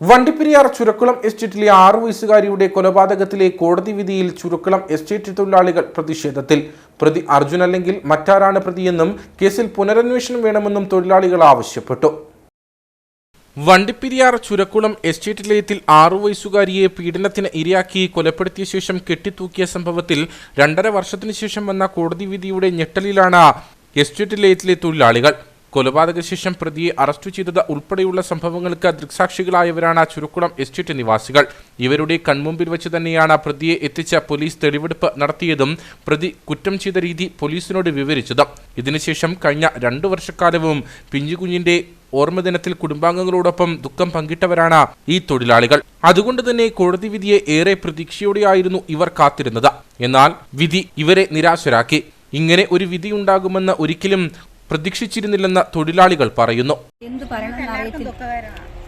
വണ്ടിപ്പെരിയാർ ചുരക്കുളം എസ്റ്റേറ്റിലെ ആറു വയസ്സുകാരിയുടെ കൊലപാതകത്തിലെ കോടതി വിധിയിൽ ചുരക്കുളം എസ്റ്റേറ്റ് തൊഴിലാളികൾ പ്രതിഷേധത്തിൽ. പ്രതി അർജുൻ അല്ലെങ്കിൽ മറ്റാരാണ് പ്രതിയെന്നും കേസിൽ പുനരന്വേഷണം വേണമെന്നും തൊഴിലാളികൾ ആവശ്യപ്പെട്ടു. വണ്ടിപ്പെരിയാർ ചുരക്കുളം എസ്റ്റേറ്റ് ലയത്തിൽ ആറു വയസ്സുകാരിയെ പീഡനത്തിന് ഇരയാക്കി കൊലപ്പെടുത്തിയ ശേഷം കെട്ടിത്തൂക്കിയ സംഭവത്തിൽ രണ്ടര വർഷത്തിനു ശേഷം വന്ന കോടതി വിധിയുടെ ഞെട്ടലിലാണ് എസ്റ്റേറ്റ് ലയത്തിലെ തൊഴിലാളികൾ. കൊലപാതക ശേഷം പ്രതിയെ അറസ്റ്റ് ചെയ്തത് ഉൾപ്പെടെയുള്ള സംഭവങ്ങൾക്ക് ദൃക്സാക്ഷികളായവരാണ് ചുരുക്കുളം എസ്റ്റേറ്റ് നിവാസികൾ. ഇവരുടെ കൺമുമ്പിൽ വെച്ച് തന്നെയാണ് പ്രതിയെ എത്തിച്ച പോലീസ് തെളിവെടുപ്പ് നടത്തിയതും പ്രതി കുറ്റം ചെയ്ത രീതി പോലീസിനോട് വിവരിച്ചതും. ഇതിനുശേഷം കഴിഞ്ഞ രണ്ടു വർഷക്കാലവും പിഞ്ചുകുഞ്ഞിന്റെ ഓർമ്മദിനത്തിൽ കുടുംബാംഗങ്ങളോടൊപ്പം ദുഃഖം പങ്കിട്ടവരാണ് ഈ തൊഴിലാളികൾ. അതുകൊണ്ട് തന്നെ കോടതി വിധിയെ ഏറെ പ്രതീക്ഷയോടെയായിരുന്നു ഇവർ കാത്തിരുന്നത്. എന്നാൽ വിധി ഇവരെ നിരാശരാക്കി. ഇങ്ങനെ ഒരു വിധി ഉണ്ടാകുമെന്ന് ഒരിക്കലും പ്രതീക്ഷിച്ചിരുന്നില്ലെന്ന് തൊഴിലാളികൾ പറയുന്നു.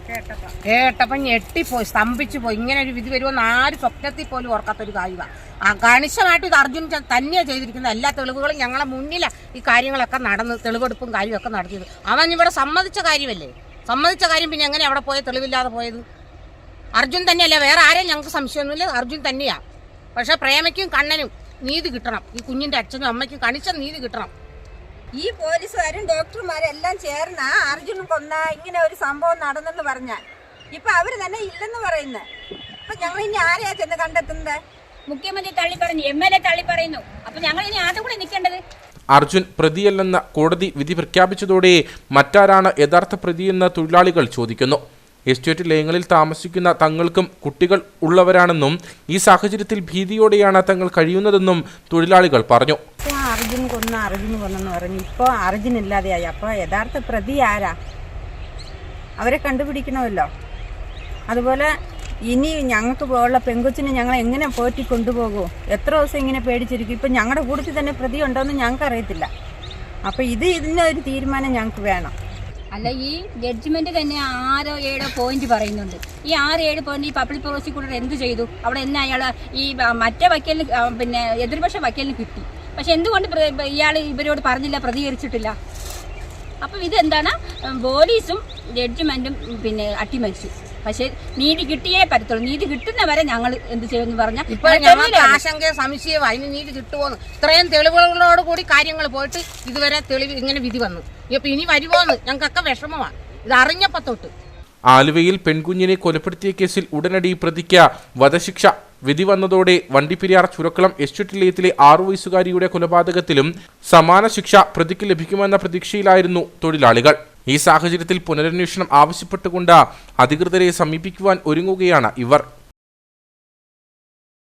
കേട്ടപ്പം. ഞെട്ടിപ്പോയി സ്തംഭിച്ചു പോയി. ഇങ്ങനെ ഒരു വിധി വരുമോ ആരും സ്വപ്നത്തിൽ പോലും ഓർക്കാത്തൊരു കാര്യമാണ് ആ കണിശമായിട്ട് ഇത് അർജുൻ തന്നെയാണ് ചെയ്തിരിക്കുന്നത്. എല്ലാ തെളിവുകളും ഞങ്ങളെ മുന്നിലാണ് ഈ കാര്യങ്ങളൊക്കെ നടന്ന് തെളിവെടുപ്പും കാര്യമൊക്കെ നടത്തിയത്. അവൻ ഇവിടെ സമ്മതിച്ച കാര്യമല്ലേ? സമ്മതിച്ച കാര്യം പിന്നെ എങ്ങനെ അവിടെ പോയ തെളിവില്ലാതെ പോയത്? അർജുൻ തന്നെയല്ലേ വേറെ ആരെയും ഞങ്ങൾക്ക് സംശയമൊന്നുമില്ല. അർജുൻ തന്നെയാണ് പക്ഷേ പ്രേമയ്ക്കും കണ്ണനും നീതി കിട്ടണം. ഈ കുഞ്ഞിന്റെ അച്ഛനും അമ്മയ്ക്കും കണിച്ച നീതി കിട്ടണം. ഈ പോലീസുകാരും ഡോക്ടർമാരും എല്ലാം ചേർന്ന അർജുൻ കൊന്ന ഇങ്ങനെ ഒരു സംഭവം നടന്നെന്ന് പറഞ്ഞാൽ ഇപ്പൊ അവർ തന്നെ ഇല്ലെന്ന് പറയുന്നത് അപ്പൊ ഞങ്ങൾ ഇനി ആരെയാ ചെന്ന് കണ്ടെത്തുന്നത്? മുഖ്യമന്ത്രി തള്ളി പറഞ്ഞു എം എൽ എ തള്ളി പറയുന്നു. അപ്പൊ ഞങ്ങൾ ഇനി ആദ്യം കൂടെ നിൽക്കേണ്ടത്? അർജുൻ പ്രതിയല്ലെന്ന കോടതി വിധി പ്രഖ്യാപിച്ചതോടെ മറ്റാരാണ് യഥാർത്ഥ പ്രതിയെന്ന് തൊഴിലാളികൾ ചോദിക്കുന്നു. എസ്റ്റേറ്റ് ലയങ്ങളിൽ താമസിക്കുന്ന തങ്ങൾക്കും കുട്ടികൾ ഉള്ളവരാണെന്നും ഈ സാഹചര്യത്തിൽ ഭീതിയോടെയാണ് തങ്ങൾ കഴിയുന്നതെന്നും തൊഴിലാളികൾ പറഞ്ഞു. അർജുൻ കൊന്ന വന്നെന്ന് പറഞ്ഞു ഇപ്പോൾ അർജുൻ ഇല്ലാതെയായി അപ്പോൾ യഥാർത്ഥ പ്രതി ആരാ? അവരെ കണ്ടുപിടിക്കണമല്ലോ. അതുപോലെ ഇനി ഞങ്ങൾക്ക് പോലുള്ള പെങ്കൊച്ചിനെ ഞങ്ങൾ എങ്ങനെ പോറ്റി കൊണ്ടുപോകൂ? എത്ര ദിവസം ഇങ്ങനെ പേടിച്ചിരിക്കും? ഇപ്പം ഞങ്ങളുടെ കൂട്ടത്തിൽ തന്നെ പ്രതി ഉണ്ടോയെന്ന് ഞങ്ങൾക്ക് അറിയത്തില്ല. അപ്പോൾ ഇത് ഇതിന്റെ ഒരു തീരുമാനം ഞങ്ങൾക്ക് വേണം. അല്ല ഈ ജഡ്ജ്മെന്റ് തന്നെ ആറോ ഏഴോ പോയിന്റ് പറയുന്നുണ്ട്. ഈ ആറ് ഏഴ് പോയിന്റ് ഈ പബ്ലിക് പ്രോസിക്യൂട്ടർ എന്ത് ചെയ്തു? അവിടെ എന്നാ അയാൾ ഈ മറ്റേ വക്കീലിന് പിന്നെ എതിർപക്ഷ വക്കീലിന് കിട്ടി. പക്ഷെ എന്തുകൊണ്ട് ഇയാൾ ഇവരോട് പറഞ്ഞില്ല പ്രതികരിച്ചിട്ടില്ല? അപ്പം ഇതെന്താണ്? പോലീസും ജഡ്ജ്മെന്റും പിന്നെ അട്ടിമരിച്ചു പക്ഷെ നീതി കിട്ടിയേ പറ്റത്തുള്ളൂ. നീതി കിട്ടുന്നവരെ ഞങ്ങൾ എന്ത് ചെയ്യുമെന്ന് പറഞ്ഞാൽ ഇപ്പോൾ ഞങ്ങൾക്ക് ആശങ്ക സംശയം അതിന് നീതി കിട്ടുമോന്ന് ഇത്രയും തെളിവുകളോട് കൂടി കാര്യങ്ങൾ പോയിട്ട് ഇതുവരെ തെളിവ് ഇങ്ങനെ വിധി വന്നു. ഇപ്പം ഇനി വരുമോന്ന് ഞങ്ങൾക്കൊക്കെ വിഷമമാണ് ഇത് അറിഞ്ഞപ്പോ തൊട്ട്. ആലുവയിൽ പെൺകുഞ്ഞിനെ കൊലപ്പെടുത്തിയ കേസിൽ ഉടനടി പ്രതിക്ക് വധശിക്ഷ വിധി വന്നതോടെ വണ്ടിപ്പെരിയാർ ചുരക്കുളം എസ്റ്റേറ്റ് ലയത്തിലെ ആറു വയസ്സുകാരിയുടെ കൊലപാതകത്തിലും സമാന ശിക്ഷ പ്രതിക്ക് ലഭിക്കുമെന്ന പ്രതീക്ഷയിലായിരുന്നു തൊഴിലാളികൾ. ഈ സാഹചര്യത്തിൽ പുനരന്വേഷണം ആവശ്യപ്പെട്ടുകൊണ്ട് അധികൃതരെ സമീപിക്കുവാൻ ഒരുങ്ങുകയാണ് ഇവർ.